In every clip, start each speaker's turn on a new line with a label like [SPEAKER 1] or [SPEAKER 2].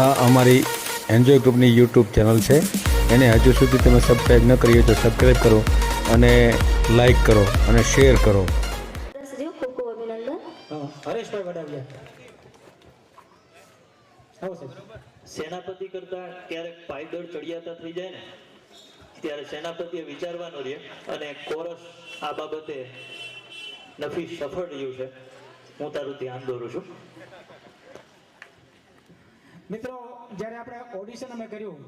[SPEAKER 1] આ અમારી એન્જોય ગ્રુપની યુટ્યુબ ચેનલ છે. એને હજુ સુધી તમે સબસ્ક્રાઈબ ન કરી હોય તો સબસ્ક્રાઈબ કરો અને લાઈક કરો અને શેર કરો
[SPEAKER 2] સેનાપતિ કરતા ક્યારેક પાયદળ ચડિયાતા થઈ જાય ને ત્યારે સેનાપતિએ વિચારવાનું રહે અને કોરસ આ બાબતે નફી સફળ રહ્યું છે. હું તારું ધ્યાન દોરું છું.
[SPEAKER 3] મિત્રો, જ્યારે આપણે ઓડિશન અમે કર્યું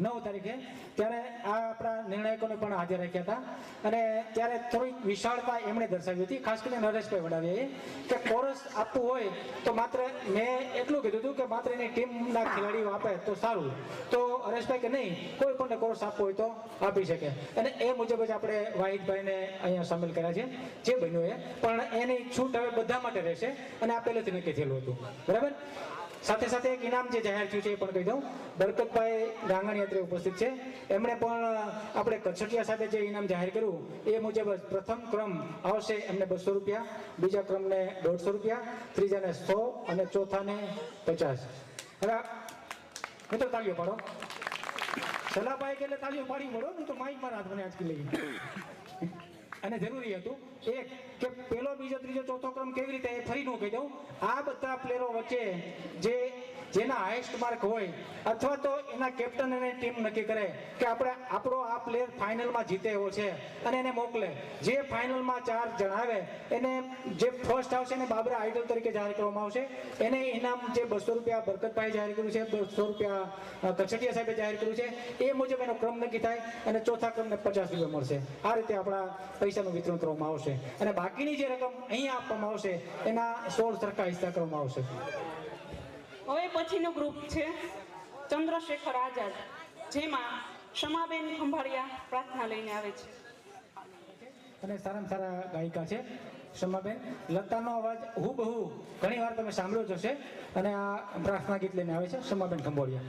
[SPEAKER 3] નવ તારીખે, ત્યારે આ આપણા નિર્ણાયકોને પણ હાજર રાખ્યા હતા. અને ત્યારે થોડીક વિશાળતા એમણે દર્શાવી હતી, ખાસ કરીને નરેશભાઈ વડાવીએ કે કોરસ આપવું હોય તો માત્ર મેં એટલું કીધું હતું કે માત્ર એની ટીમના ખેલાડીઓ આપે તો સારું. તો હરેશભાઈ કે નહીં, કોઈ પણ કોર્સ આપવો હોય તો આપી શકે. અને એ મુજબ જ આપણે વાહિદભાઈને અહીંયા સામેલ કર્યા છે, જે બન્યું એ. પણ એની છૂટ હવે બધા માટે રહેશે અને આ પહેલેથી નક્કી થયેલું હતું. બરાબર? સાથે સાથે એક ઇનામ જે જાહેર થયું છે એ પણ કહી દઉં. બરકતભાઈ રાંગણી અત્રે ઉપસ્થિત છે. એમણે પણ આપણે કચટિયા સાથે જે ઇનામ જાહેર કર્યું, એ મુજબ પ્રથમ ક્રમ આવશે એમને બસો રૂપિયા, બીજા ક્રમને દોઢસો રૂપિયા, ત્રીજાને સો અને ચોથાને પચાસ. હવે મિત્રો તાલીઓ પાડો. સલાહભાઈ એટલે તાલીઓ પાડી પડો નહીં તો માઇક મારા હાથમાં આજકી લઈ અને જરૂરી હતું એક કે પહેલો બીજો, ત્રીજો, ચોથો ક્રમ કેવી રીતે એ ફરી નું કહી દઉં. આ બધા પ્લેયરો વચ્ચે જે જેના હાઈએસ્ટ માર્ક હોય, અથવા તો એના કેપ્ટન અને ટીમ નક્કી કરે કે આપણે આપણો આ પ્લેયર ફાઇનલમાં જીતે એવો છે અને એને મોકલે. જે ફાઇનલમાં ચાર જણાવે એને જે ફર્સ્ટ આવશે એને બાબરા આઇડલ તરીકે જાહેર કરવામાં આવશે. એને ઇનામ જે બસો રૂપિયા બરકતભાઈ જાહેર કર્યું છે, બસો રૂપિયા કચડિયા સાહેબે જાહેર કર્યું છે, એ મુજબ એનો ક્રમ નક્કી થાય અને ચોથા ક્રમને પચાસ રૂપિયા મળશે. આ રીતે આપણા પૈસાનું વિતરણ કરવામાં આવશે. અને બાકીની જે રકમ અહીંયા આપવામાં આવશે, એના સોળ સરખા હિસ્સા કરવામાં આવશે.
[SPEAKER 4] હવે પછીનું ગ્રુપ છે ચંદ્રશેખર આઝાદ, જેમાં ક્ષમાબેન ખંભાળિયા પ્રાર્થના લઈને આવે છે.
[SPEAKER 3] અને સારામાં સારા ગાયિકા છે ક્ષમાબેન. લતાનો અવાજ હુબહુ ઘણી વાર તમે સાંભળ્યો જ હશે. અને આ પ્રાર્થના ગીત લઈને આવે છે સમાબેન ખંભોળિયા.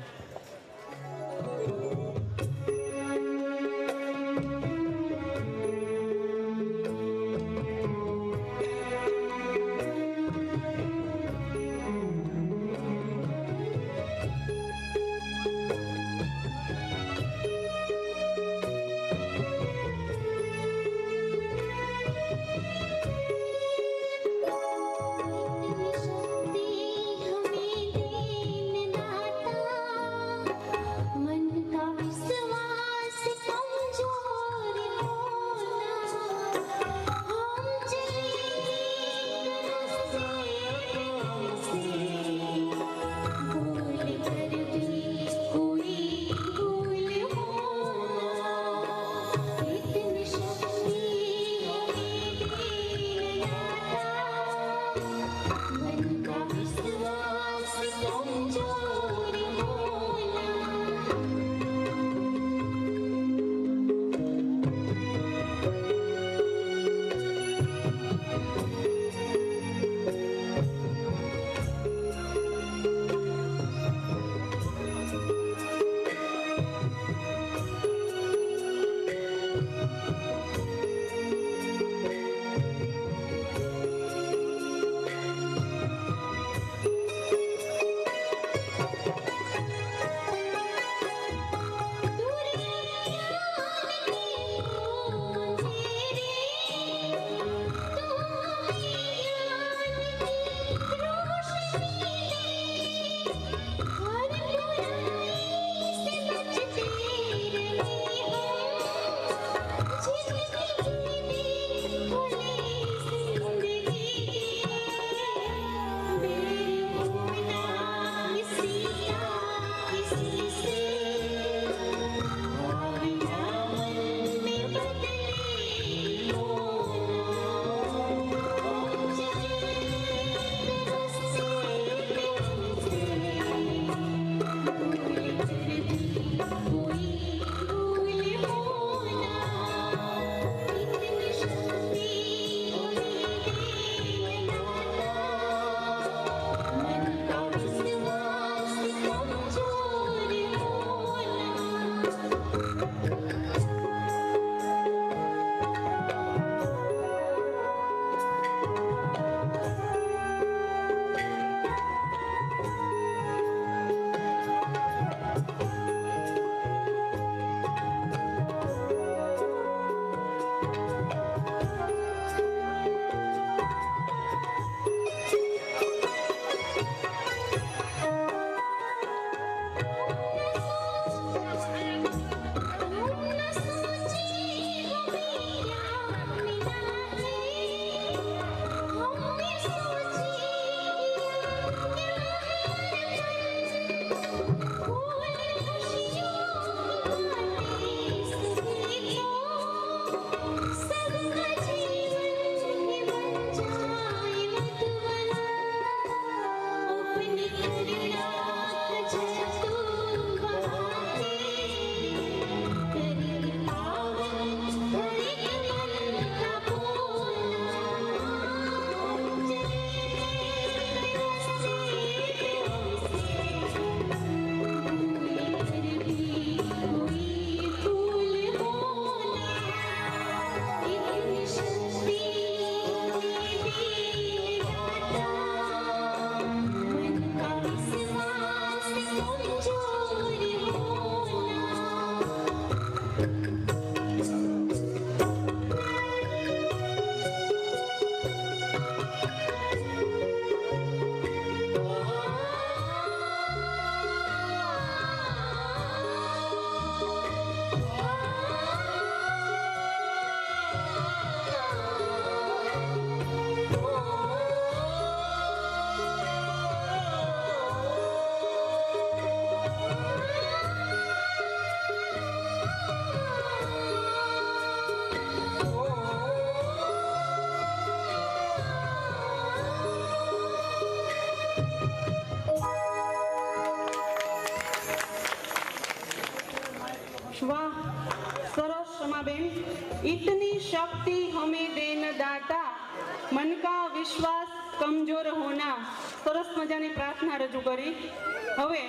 [SPEAKER 4] ઇતની શક્તિ હમે દેન દાતા મન કા વિશ્વાસ કમજોર હોના સરસ મજાની પ્રાર્થના રજૂ કરી હવે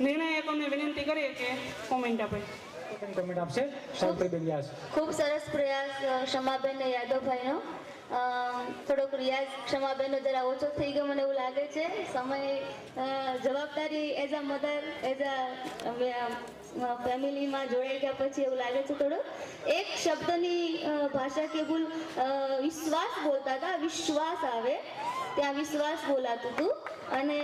[SPEAKER 4] નિર્ણાયકોને વિનંતી કરીએ કે કોમેન્ટ આપે
[SPEAKER 3] કોમેન્ટ આપશે સાવિત્રીબેન વ્યાસ
[SPEAKER 5] ખૂબ સરસ પ્રયાસ ક્ષમાબેન અને યાદવભાઈનો થોડોક રિયાઝ ક્ષમાબેનનો જરા ઓછો થઈ ગયો મને એવું લાગે છે. સમય જવાબદારી as a mother as a ફેમિલીમાં જોડાઈ ગયા પછી એવું લાગે છે થોડું. એક શબ્દની ભાષા કે ભૂલ વિશ્વાસ બોલતા હતા વિશ્વાસ આવે ત્યાં વિશ્વાસ બોલાતું હતું. અને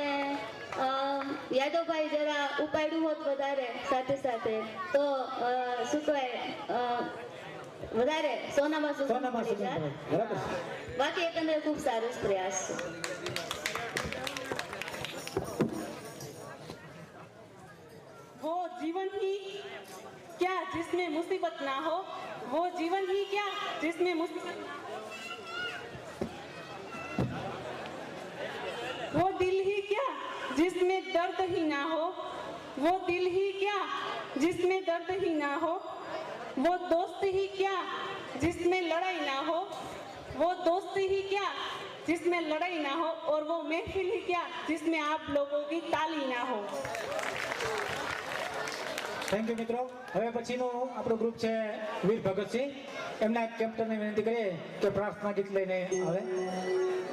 [SPEAKER 5] યાદવભાઈ જરા ઉપાડ્યું હોત વધારે સાથે સાથે તો શું કહેવાય વધારે સોનામાં
[SPEAKER 3] સોનામાં.
[SPEAKER 5] બાકી એકંદરે ખૂબ સારો પ્રયાસ છે.
[SPEAKER 4] जीवन ही क्या जिसमें मुसीबत ना हो, वो जीवन ही क्या जिसमें मुसीबत वो दिल ही क्या जिसमें दर्द ही ना हो, वो दिल ही क्या जिसमें दर्द ही ना हो, वो दोस्त ही क्या जिसमें लड़ाई ना हो, वो दोस्त ही क्या जिसमें लड़ाई ना हो, और वो महफिल ही क्या जिसमें आप लोगों की ताली ना हो।
[SPEAKER 3] થેન્ક યુ મિત્રો. હવે પછીનું આપણું ગ્રુપ છે વીર ભગતસિંહ. એમના કેપ્ટનને વિનંતી કરીએ કે પ્રાર્થના ગીત લઈને આવે.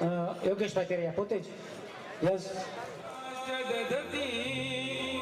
[SPEAKER 3] યોગેશ યોગેશભાઈ તેરિયા પોતે જ. યસ
[SPEAKER 6] દધતી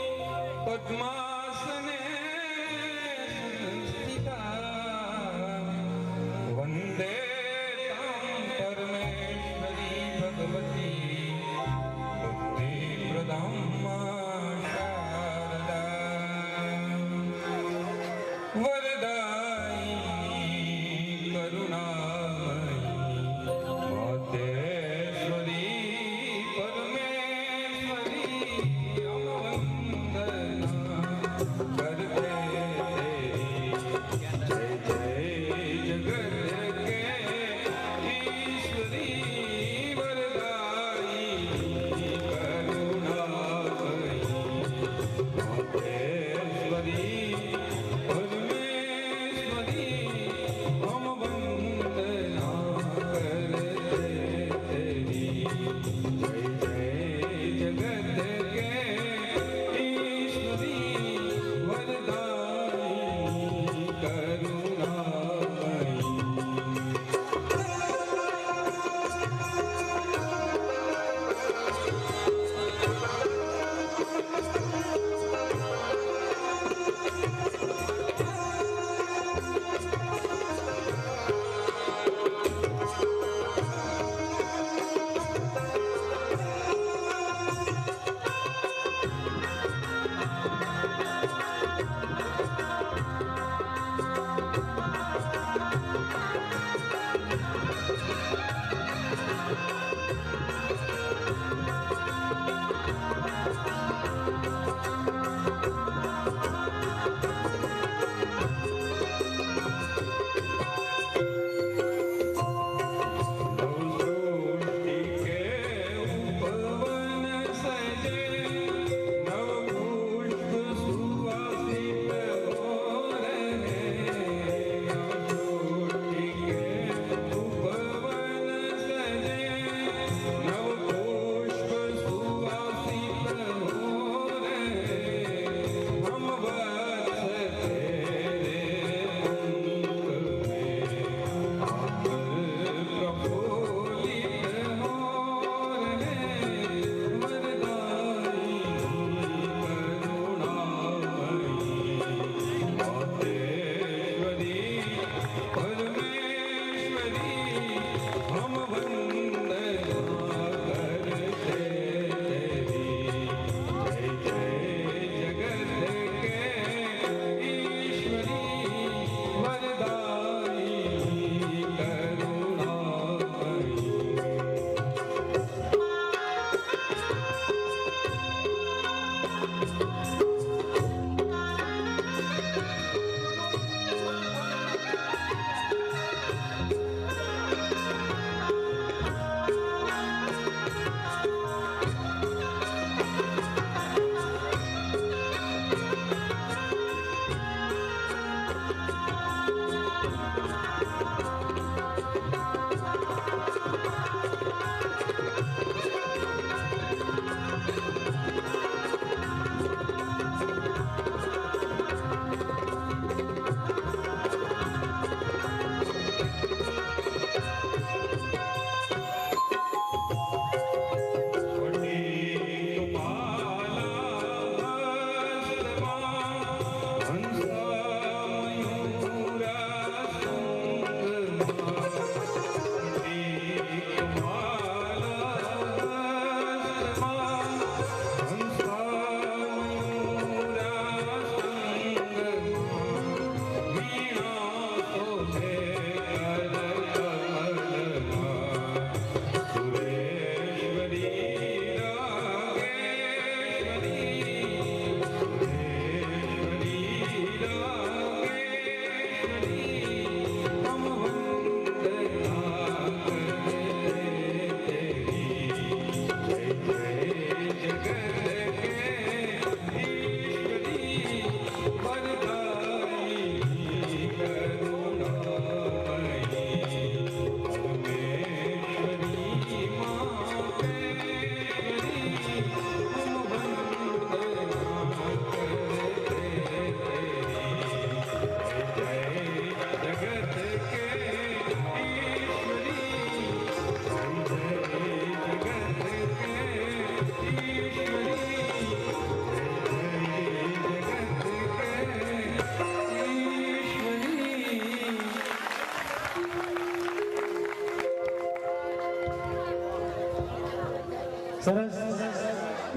[SPEAKER 3] સરસ.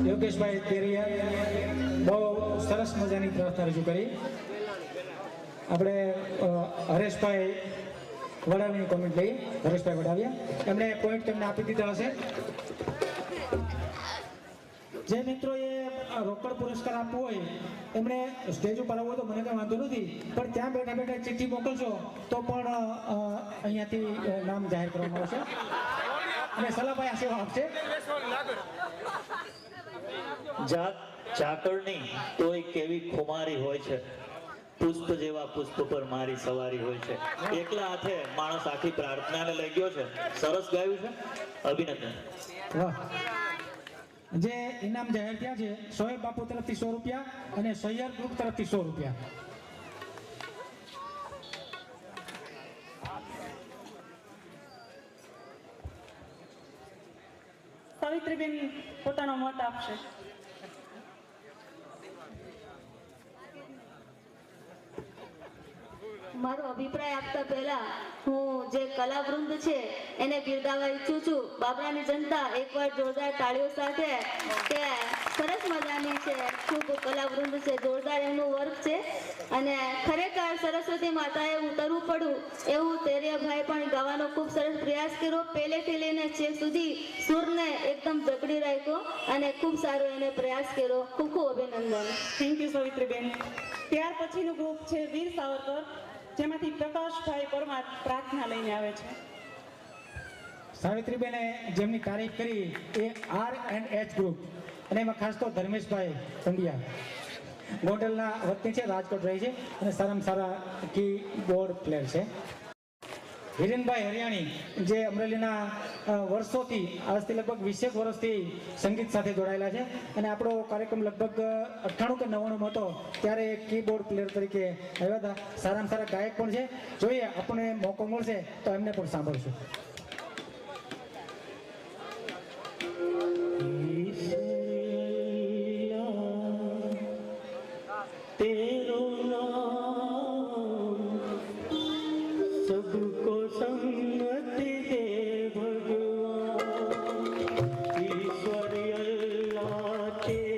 [SPEAKER 3] યોગેશભાઈ તેરિયા, બહુ સરસ મજાની પ્રાર્થના રજૂ કરી. આપણે હરેશભાઈ વડાવીની કોમેન્ટ લઈ, હરેશભાઈ વડાવ્યા એમણે પોઈન્ટ તેમને આપી દીધા હશે. જે મિત્રોએ રોકડ પુરસ્કાર આપવો હોય, એમણે સ્ટેજ ઉપર આવવો તો મને કંઈ વાંધો નથી, પણ ત્યાં બેઠા બેઠા ચિઠ્ઠી મોકલશો તો પણ અહીંયાથી નામ જાહેર કરવામાં આવશે. અને સલાભાઈ આ સેવા આપશે
[SPEAKER 2] જાત ઝાકળની તોય કેવી ખુમારી હોય છે? પુષ્પ જેવા પુષ્પ પર મારી સવારી હોય છે. એકલા હાથે માણસ આખી પ્રાર્થનાને લઈ ગયો છે. સરસ ગાયું છે. અભિનંદન.
[SPEAKER 3] જે ઇનામ જાહેર થયા છે સોએબ બાપુ તરફથી સો રૂપિયા અને સૈયદ ગ્રુપ તરફથી સો રૂપિયા.
[SPEAKER 4] સાવિત્રીબેન પોતાનો મત આપશે.
[SPEAKER 5] મારો અભિપ્રાય આપતા પહેલા હું જે કલાવૃંદ છે, એને બિરદાવવા ઈચ્છું છું. બાબરાની જનતા એકવાર જોરદાર તાળીઓ સાથે કે સરસ મજાની છે, ખૂબ કલાવૃંદ છે, જોરદાર એમનું વર્ક છે. અને ખરેખર સરસ્વતી માતાએ ઉતરવું પડ્યું. એવું તેરિયાભાઈ પણ ગાવાનો ખૂબ સરસ પ્રયાસ કર્યો. પહેલેથી લઈને છેક સુધી સુરને એકદમ જકડી રાખ્યો અને ખૂબ સારો એને પ્રયાસ કર્યો. ખૂબ ખૂબ અભિનંદન.
[SPEAKER 4] થેન્ક યુ સવિત્રીબેન. ત્યાર પછીનું ગ્રુપ છે વીર સાવરકર. જેમાંથી પ્રકાશભાઈ પરમાર પ્રાર્થના લઈને આવે છે.
[SPEAKER 3] સાવિત્રીબેને જેમની તારીફ કરી A R and H group અને એમાં ખાસ તો ધર્મેશભાઈ પંડ્યા. ગોંડલના વતની છે, રાજકોટ રહે છે અને સારામાં સારા કી બોર્ડ પ્લેયર છે. હિરેનભાઈ હરિયાણી, જે અમરેલીના વર્ષોથી, આજથી લગભગ વીસેક વર્ષથી સંગીત સાથે જોડાયેલા છે. અને આપણો કાર્યક્રમ લગભગ અઠ્ઠાણું કે નવ્વાણું હતો, ત્યારે કીબોર્ડ પ્લેયર તરીકે આવ્યા હતા. સારામાં સારા ગાયક પણ છે. જોઈએ, આપણને મોકો મળશે તો એમને પણ સાંભળશું.
[SPEAKER 7] तेरो
[SPEAKER 4] okay.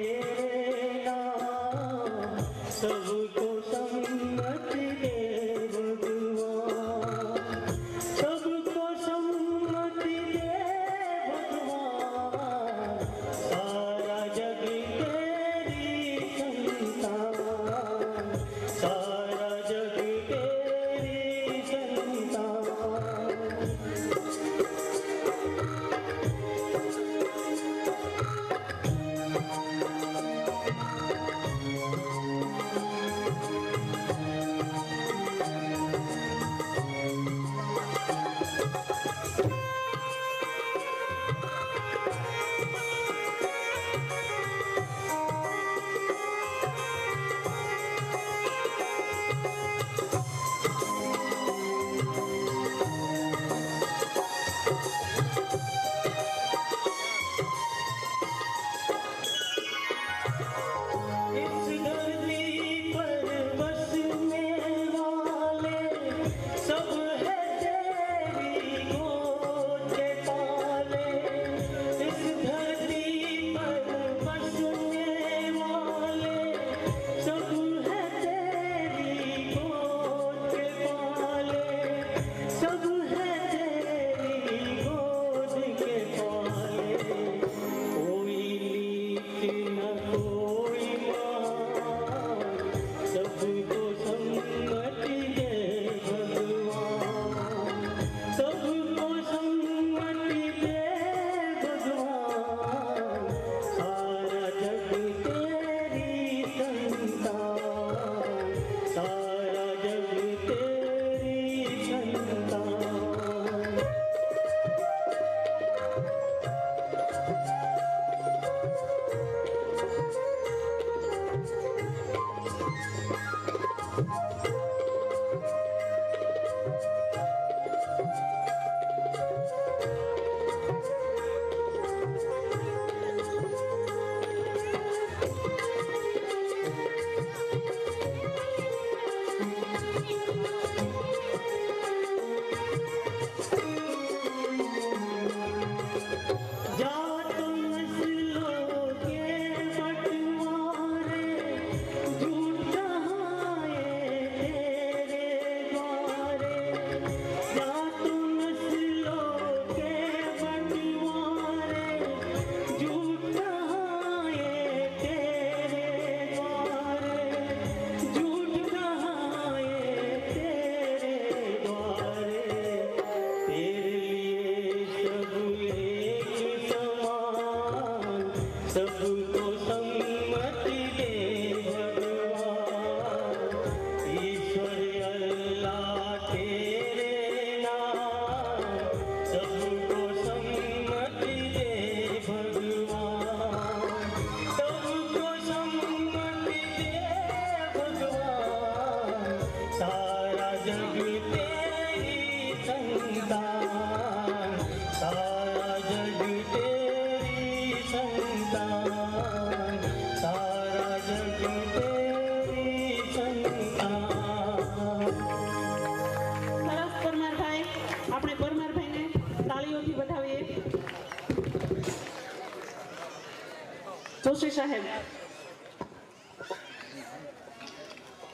[SPEAKER 4] સાહેબ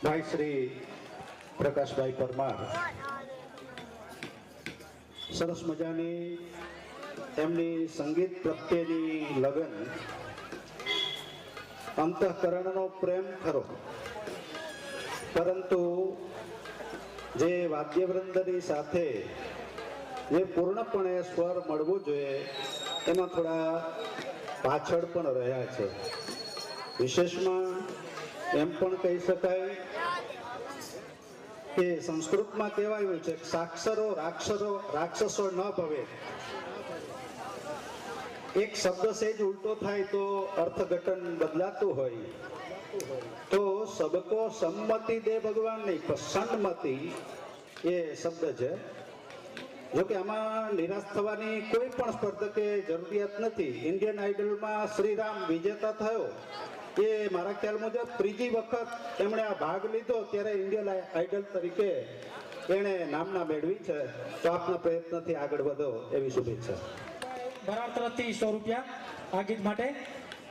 [SPEAKER 8] ભાઈ શ્રી પ્રકાશભાઈ પરમાર. સરસ મજાની એમની સંગીત પ્રત્યેની લગન અંતઃકરણનો પ્રેમ ખરો. પરંતુ જે વાદ્યવૃંદની સાથે જે પૂર્ણપણે સ્વર મળવું જોઈએ, એમાં થોડા પાછળ પણ રહ્યા છે. વિશેષમાં એમ પણ કહી શકાય કે સંસ્કૃતમાં કહેવાયું છે સાક્ષરો, રાક્ષરો, રાક્ષસો ન ભવે. એક શબ્દ સેજ ઉલટો થાય તો અર્થઘટન બદલાતું હોય. તો સબકો સંમતિ દે ભગવાન નહીં, પણ સન્મતિ એ શબ્દ છે. જો કે આમાં નિરાશ થવાની કોઈ પણ સ્પર્ધકે જરૂરિયાત નથી. ઇન્ડિયન આઇડલમાં શ્રીરામ વિજેતા થયો. એ મારા ખ્યાલ મુજબ ત્રીજી વખત એમણે આ ભાગ લીધો ત્યારે ઇન્ડિયન આઇડલ તરીકે એણે નામના મેળવી છે. તો આપના પ્રયત્નથી આગળ વધો એવી શુભેચ્છા.
[SPEAKER 3] ભરાડ તરફથી સો રૂપિયા આ ગીત માટે.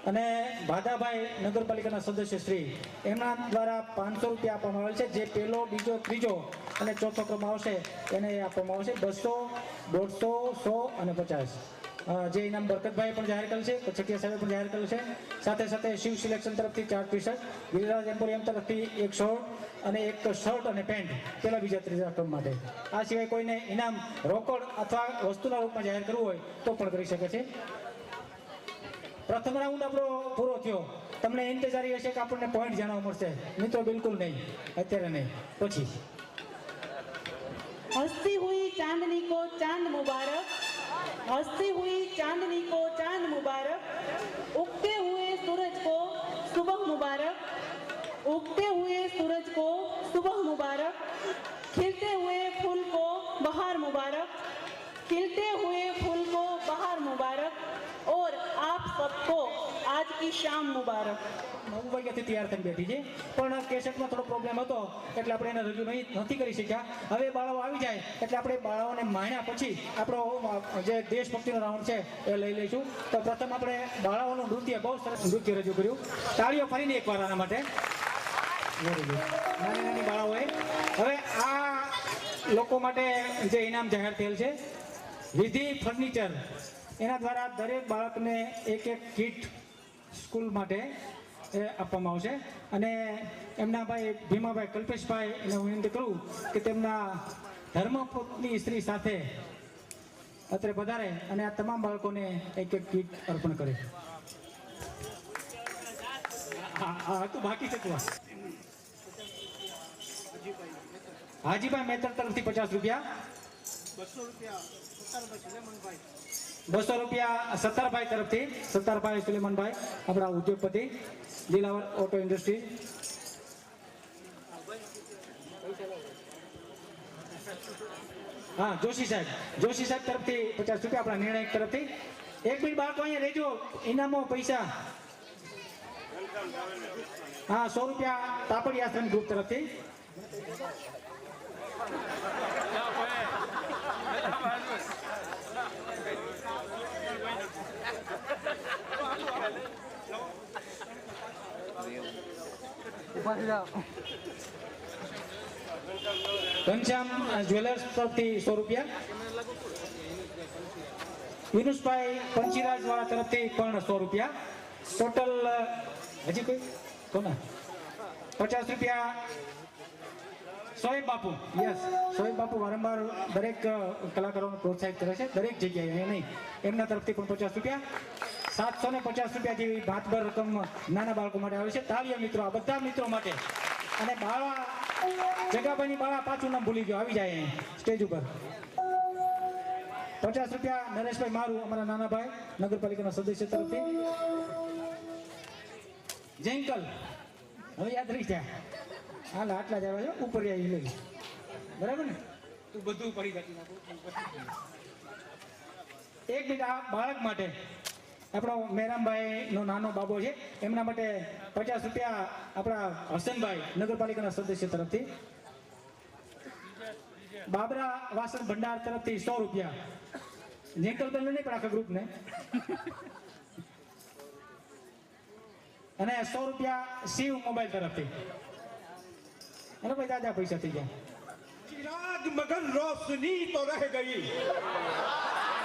[SPEAKER 3] અને ભાદાભાઈ નગરપાલિકાના સદસ્ય શ્રી, એમના દ્વારા પાંચસો રૂપિયા આપવામાં આવેલ છે. જે પહેલો, બીજો, ત્રીજો અને ચોથો ક્રમ આવશે, એને આપવામાં આવશે. બસો, દોઢસો, સો અને પચાસ. જે ઇનામ બરકતભાઈ પણ જાહેર કરેલ છે છઠિયા સાહેબે પણ જાહેર કરેલ છે. સાથે સાથે શિવ સિલેક્શન તરફથી ચાર ટી શર્ટ ગિરિરાજ એમ્પોરિયમ તરફથી એક શોર્ટ અને એક શર્ટ અને પેન્ટ, પેલા બીજા ત્રીજા ક્રમ માટે. આ સિવાય કોઈને ઇનામ રોકડ અથવા વસ્તુના રૂપમાં જાહેર કરવું હોય, તો પણ કરી શકે છે. પ્રથમ રાઉન્ડ આપણો પૂરો થયો. તમને ઇંતજારી હશે કે આપણને પોઈન્ટ જાણવા મળશે. મિત્રો, બિલકુલ નહીં. અત્યારે નહીં. પછી.
[SPEAKER 4] હસ્તી હુઈ ચાંદની કો ચાંદ મુબારક. हंसती हुई चांदनी को चाँद मुबारक, उगते हुए सूरज को सुबह मुबारक, उगते हुए सूरज को सुबह मुबारक, खिलते हुए फूल को बहार मुबारक, खिलते हुए फूल को बहार मुबारक और आप सबको आज की शाम मुबारक
[SPEAKER 3] નવ વાગ્યાથી તૈયાર થઈને બેઠી છે પણ કેસેટમાં થોડો પ્રોબ્લેમ હતો એટલે આપણે એને રજૂ નહીં નથી કરી શક્યા હવે બાળાઓ આવી જાય એટલે આપણે બાળાઓને માણ્યા પછી આપણો અ, જે દેશભક્તિનો રાઉન્ડ છે એ લઈ લઈશું તો પ્રથમ આપણે બાળાઓનું નૃત્ય બહુ સરસ નૃત્ય રજૂ કર્યું તાળીઓ ફરીને એકવાર આના માટે Very good. નાની નાની બાળાઓએ હવે આ લોકો માટે જે ઇનામ જાહેર થયેલ છે વિધિ ફર્નિચર એના દ્વારા દરેક બાળકને એક એક કીટ સ્કૂલ માટે, એ, આપવામાં આવશે. અને એમના ભાઈ ભીમાભાઈ કલ્પેશભાઈ, એને હું વિનંતી કરું કે તેમના ધર્મપત્ની સ્ત્રી સાથે અત્રે પધારે અને આ તમામ બાળકોને એક એક કીટ અર્પણ કરે. હતું બાકી તું હાજીભાઈ મેતર તરફથી પચાસ રૂપિયા. બસો રૂપિયા. સત્તારભાઈ તરફથી. સત્તારભાઈ સુલેમાનભાઈ, આપણા ઉદ્યોગપતિ દિલાવર ઓટો ઇન્ડસ્ટ્રી. હા, જોશી સાહેબ. જોશી સાહેબ તરફથી પચાસ રૂપિયા આપણા નિર્ણાયક તરફથી. એક મિનિટ બાળકો, અહીંયા રહેજો. ઇનામો, પૈસા. હા, સો રૂપિયા તાપડી આશ્રમ ગ્રુપ તરફથી. ઘનશ્યામ જ્વેલર્સ તરફથી સો રૂપિયા. વિનુષભાઈ પંચીરાજ વાળા તરફથી પણ સો રૂપિયા. ટોટલ, હજી કોઈ? કોના? પચાસ રૂપિયા. સોએબ બાપુ. યસ સોએબ બાપુ વારંવાર દરેક કલાકારોને પ્રોત્સાહિત કરે છે. દરેક જગ્યાએ, અહીંયા નહીં. એમના તરફથી પણ પચાસ રૂપિયા. સાતસો ને પચાસ રૂપિયા જેવી ભાતભર રકમ નાના બાળકો માટે આવે છે. તાળીઓ મિત્રો, આ બધા મિત્રો માટે. અને બાળા, જગાભાઈની બાળા પાછું નામ ભૂલી ગયો. આવી જાય સ્ટેજ ઉપર. પચાસ રૂપિયા નરેશભાઈ મારું, અમારા નાના ભાઈ નગરપાલિકાના સદસ્ય તરફથી. જયંકલ હવે યાદ રહી જાય. હાલ આટલા જ આવ્યા છે ઉપર આવી લઈ બરાબર ને? તું બધું પડી જતી એક મિનિટ આ બાળક માટે આપણો મેરામભાઈનો નાનો બાબો છે. એમના માટે પચાસ રૂપિયા આપણા હસનભાઈ નગરપાલિકાના સદસ્ય તરફથી. બાબરા વાસણ ભંડાર તરફથી સો રૂપિયા. જેંકલબેન નહીં પણ આખા ગ્રુપને. અને સો રૂપિયા શિવ મોબાઈલ તરફથી. એનો ભાઈ દાદા પૈસા થઈ ગયા
[SPEAKER 6] चिराग मगर रोशनी तो रह गई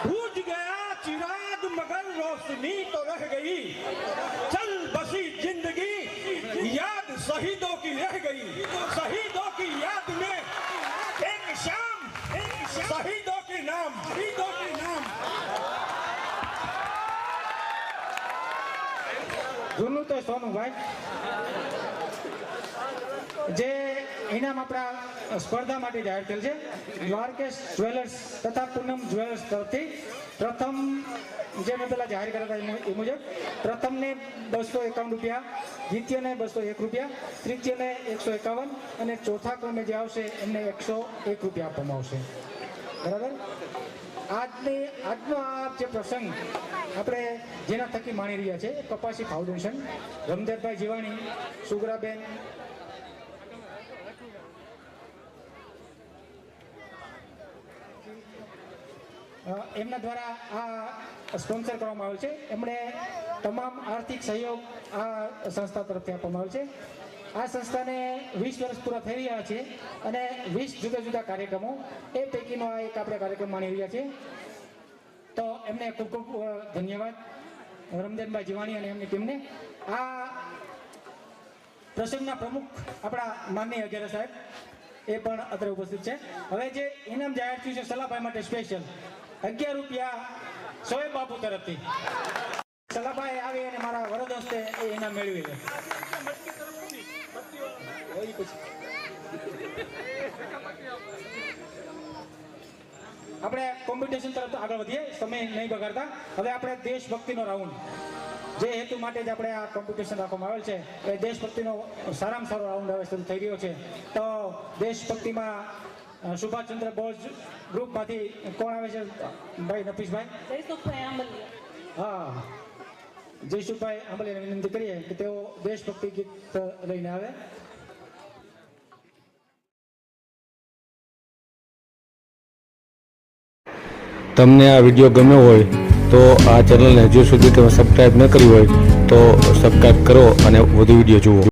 [SPEAKER 6] बुझ गया चिराग मगर रोशनी तो रह गई चल बसी जिंदगी याद शहीदों की रह गई शहीदों की याद में एक शाम एक शाम शहीदों के नाम शहीदों के नाम
[SPEAKER 3] જૂનું તો સોનું ભાઈ જે ઇનામ આપણા સ્પર્ધા માટે જાહેર થયેલ છે. દ્વારકેશ જ્વેલર્સ તથા પૂનમ જ્વેલર્સ તરફથી પ્રથમ જે મેં પેલા જાહેર કર્યા હતા એ મુજબ, પ્રથમને બસો એકાવન રૂપિયા, દ્વિતીયને બસો એક રૂપિયા, તૃતીયને એકસો એકાવન અને ચોથા ક્રમે જે આવશે એમને એકસો એક રૂપિયા આપવામાં આવશે. બરાબર? આજની, આજનો આ જે પ્રસંગ આપણે જેના થકી માણી રહ્યા છે, કપાસી ફાઉન્ડેશન રમદેવભાઈ જીવાણી, સુગરાબેન એમના દ્વારા આ સ્પોન્સર કરવામાં આવેલ છે. એમણે તમામ આર્થિક સહયોગ આ સંસ્થા તરફથી આપવામાં આવ્યો છે. આ સંસ્થાને વીસ વર્ષ પૂરા થઈ રહ્યા છે અને વીસ જુદા જુદા કાર્યક્રમો એ પૈકીનો આ એક આપણે કાર્યક્રમ માણી રહ્યા છે તો એમને ખૂબ ખૂબ ધન્યવાદ. રમદેનભાઈ જીવાણી અને એમની ટીમને. આ પ્રસંગના પ્રમુખ આપણા માનનીય અગિયાર સાહેબ એ પણ અત્રે ઉપસ્થિત છે. હવે જે ઇનામ જાહેર થયું છે સલાભાઈ માટે સ્પેશિયલ અગિયાર રૂપિયા સોએબ બાપુ તરફથી. સલાભાઈ આવી અને મારા વરદ હસ્તે એ ઇનામ મેળવી લે. આપણે કોમ્પિટિશન તરફ આગળ વધીએ, સમય નહીં બગાડતા. હવે આપણે દેશભક્તિનો રાઉન્ડ જે હેતુ માટે જ આપણે આ કોમ્પિટિશન રાખવામાં આવેલ છે. એ દેશભક્તિનો સારામાં સારો રાઉન્ડ હવે શરૂ થઈ રહ્યો છે. તો દેશભક્તિમાં સુભાષચંદ્ર બોઝ ગ્રુપમાંથી કોણ આવે છે? ભાઈ નફીસભાઈ
[SPEAKER 4] જયસુખભાઈ આંબલિયા.
[SPEAKER 3] હા. જયસુખભાઈ વિનંતી કરીએ કે તેઓ દેશભક્તિ ગીત લઈને આવે.
[SPEAKER 1] તમને આ વીડિયો ગમ્યો હોય તો આ ચેનલને હજુ સુધી તમે સબસ્ક્રાઈબ ન કરી હોય તો સબસ્ક્રાઈબ કરો અને વધુ વીડિયો જુઓ.